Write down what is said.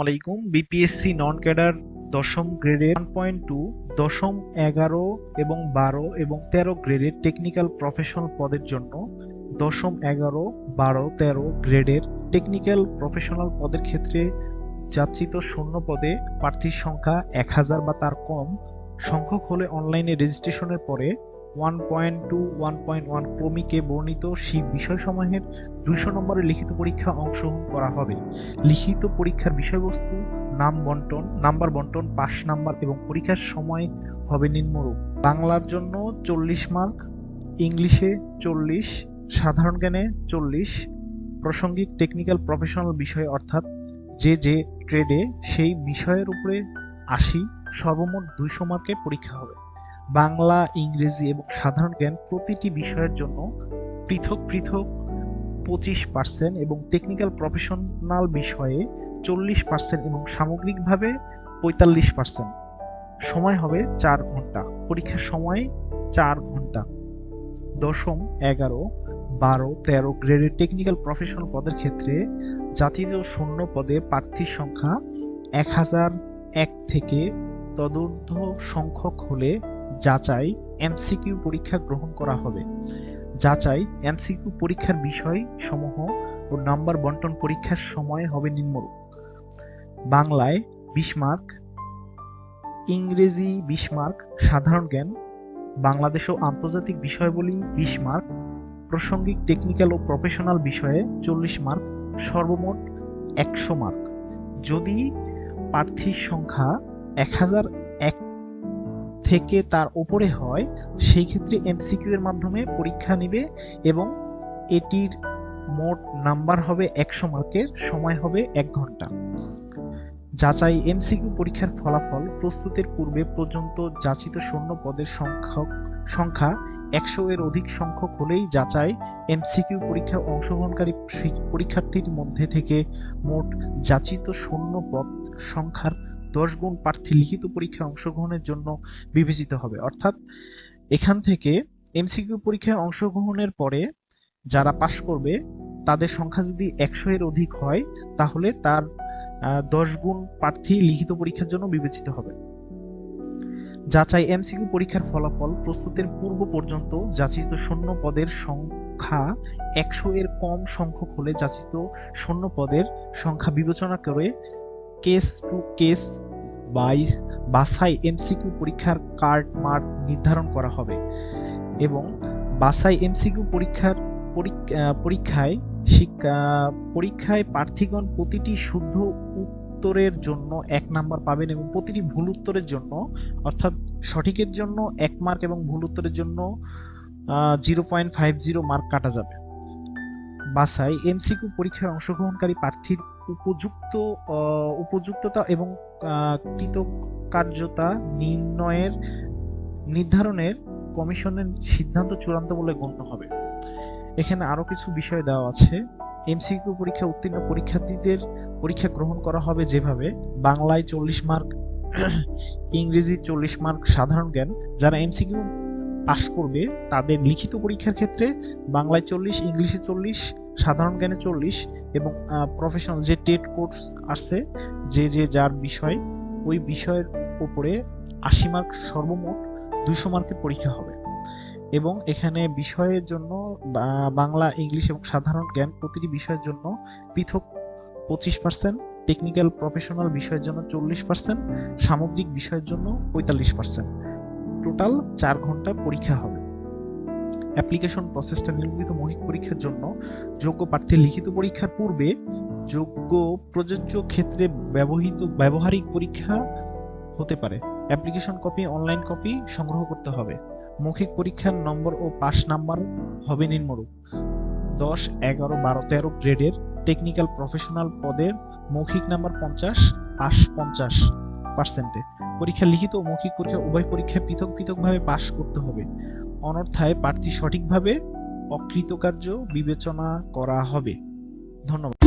আলাইকুম। BPSC non cadre দশম গ্রেডের ওয়ান পয়েন্ট টু দশম এগারো এবং বারো এবং তেরো গ্রেডের টেকনিক্যাল প্রফেশনাল পদের জন্য দশম এগারো, বারো, তেরো গ্রেডের টেকনিক্যাল প্রফেশনাল পদের ক্ষেত্রে যাত্রিত শূন্য পদে প্রার্থীর সংখ্যা এক হাজার বা তার কম। সংখ্যক হলে অনলাইনে রেজিস্ট্রেশনের পরে one point two one point one ক্রমিকে বর্ণিত সেই বিষয়সমূহের দুইশো নম্বরের লিখিত পরীক্ষা অংশগ্রহণ করা হবে। লিখিত পরীক্ষার বিষয়বস্তু, নাম বন্টন, নাম্বার বন্টন, পাস নাম্বার এবং পরীক্ষার সময় হবে নিম্নরূপ। বাংলার জন্য চল্লিশ মার্ক, ইংলিশে চল্লিশ, সাধারণ জ্ঞানে চল্লিশ, প্রাসঙ্গিক টেকনিক্যাল প্রফেশনাল বিষয় অর্থাৎ যে যে ট্রেডে সেই বিষয়ের উপরে আশি, সর্বমোট দুইশো মার্কের পরীক্ষা হবে। বাংলা, ইংরেজি এবং সাধারণ জ্ঞান প্রতিটি বিষয়ের জন্য পৃথক পৃথক পঁচিশ পার্সেন্ট এবং টেকনিক্যাল প্রফেশনাল বিষয়ে চল্লিশ পার্সেন্ট এবং সামগ্রিকভাবে পঁয়তাল্লিশ পার্সেন্ট সময় হবে চার ঘণ্টা। পরীক্ষার সময় চার ঘণ্টা। দশম, এগারো, বারো, তেরো গ্রেডের টেকনিক্যাল প্রফেশনাল পদের ক্ষেত্রে জাতীয় শূন্য পদে প্রার্থীর সংখ্যা এক হাজার এক থেকে তদূর্ধ্ব সংখ্যক হলে যাচাই এমসিকিউ পরীক্ষা গ্রহণ করা হবে। যাচাই এমসিকিউ পরীক্ষার বিষয় সমূহ ও নাম্বার বন্টন পরীক্ষার সময় হবে নিম্নরূপ। বাংলায় বিশ মার্ক, ইংরেজি বিশ মার্ক, সাধারণ জ্ঞান, বাংলাদেশ ও আন্তর্জাতিক বিষয়াবলী বিশ মার্ক, প্রাসঙ্গিক টেকনিক্যাল ও প্রফেশনাল বিষয়ে চল্লিশ মার্ক, সর্বমোট একশো মার্ক। যদি প্রার্থীর সংখ্যা এক হাজার এক থেকে তার উপরে হয়, সেই ক্ষেত্রে এমসিকিউ এর মাধ্যমে পরীক্ষা নেবে এবং এটির মোট নাম্বার হবে একশো মার্কের, সময় হবে এক ঘণ্টা। যাচাই এমসিকিউ পরীক্ষার ফলাফল প্রস্তুতের পূর্বে পর্যন্ত যাচিত শূন্য পদের সংখ্যক, সংখ্যা একশো এর অধিক সংখ্যক হলেই যাচাই এমসিকিউ পরীক্ষা অংশগ্রহণকারী পরীক্ষার্থীর মধ্যে থেকে মোট যাচিত শূন্য পদ সংখ্যার দশ গুণ প্রার্থী লিখিত পরীক্ষায় অংশগ্রহণের জন্য বিবেচিত হবে। অর্থাৎ এখান থেকে এমসিকিউ পরীক্ষায় অংশগ্রহণের পরে যারা পাশ করবে, তাদের সংখ্যা যদি একশো এর অধিক হয়, তাহলে তার দশ গুণ প্রার্থী লিখিত পরীক্ষার জন্য বিবেচিত হবে। যাচাই এমসিকিউ পরীক্ষার ফলাফল প্রস্তুতের পূর্ব পর্যন্ত যাচিত শূন্য পদের সংখ্যা একশো এর কম সংখ্যক হলে যাচিত শূন্য পদের সংখ্যা বিবেচনা করে কেস টু কেস বাই বাসাই এমসিকিউ পরীক্ষার কার্ড মার্ক নির্ধারণ করা হবে। এবং বাসাই এমসিকিউ পরীক্ষার পরীক্ষায় শিক্ষা পরীক্ষায় প্রার্থীগণ প্রতিটি শুদ্ধ উত্তরের জন্য এক নাম্বার পাবেন এবং প্রতিটি ভুল উত্তরের জন্য, অর্থাৎ সঠিকের জন্য এক মার্ক এবং ভুল উত্তরের জন্য zero point five zero mark কাটা যাবে। বাসাই এমসিকিউ পরীক্ষায় অংশগ্রহণকারী প্রার্থীর উপযুক্ত উপযুক্ততা এবং কৃতকার্যতা নির্ণয়ের, নির্ধারণের কমিশনের সিদ্ধান্ত চূড়ান্ত বলে গণ্য হবে। এখানে আরও কিছু বিষয় দেওয়া আছে। এমসিকিউ পরীক্ষা উত্তীর্ণ পরীক্ষার্থীদের পরীক্ষা গ্রহণ করা হবে যেভাবে বাংলায় চল্লিশ মার্ক, ইংরেজি চল্লিশ মার্ক সাধারণ জ্ঞান। যারা এমসিকিউ পাশ করবে, তাদের লিখিত পরীক্ষার ক্ষেত্রে বাংলায় চল্লিশ ইংলিশে চল্লিশ সাধারণ জ্ঞানে চল্লিশ এবং প্রফেশনাল যে টেট কোর্স আছে, যে যে, যার বিষয়, ওই বিষয়ের উপরে আশি মার্ক সর্বমোট দুইশো মার্কের পরীক্ষা হবে। এবং এখানে বিষয়ের জন্য বাংলা, ইংলিশ এবং সাধারণ জ্ঞান প্রতিটি বিষয়ের জন্য পৃথক পঁচিশ পার্সেন্ট টেকনিক্যাল প্রফেশনাল বিষয়ের জন্য চল্লিশ পার্সেন্ট সামগ্রিক বিষয়ের জন্য পঁয়তাল্লিশ পার্সেন্ট টোটাল চার ঘণ্টা পরীক্ষা হবে। অ্যাপ্লিকেশন প্রসেসটা নির্মিত মৌখিক পরীক্ষার জন্য যোগ্য প্রার্থীর লিখিত পরীক্ষার পূর্বে যোগ্য প্রযোজ্য ক্ষেত্রে ব্যবহৃত ব্যবহারিক পরীক্ষা হতে পারে। অ্যাপ্লিকেশন কপি, অনলাইন কপি সংগ্রহ করতে হবে। মৌখিক পরীক্ষার নম্বর ও পাস নাম্বার হবে নিম্নরূপ। দশ, এগারো, বারো, তেরো গ্রেডের টেকনিক্যাল প্রফেশনাল পদের মৌখিক নাম্বার পঞ্চাশ, পাস পঞ্চাশ পার্সেন্টে। পরীক্ষা লিখিত ও মৌখিক পরীক্ষা উভয় পরীক্ষায় পৃথক পৃথকভাবে পাশ করতে হবে। অনর্থায় প্রার্থী সঠিকভাবে অকৃতকার্য বিবেচনা করা হবে। ধন্যবাদ।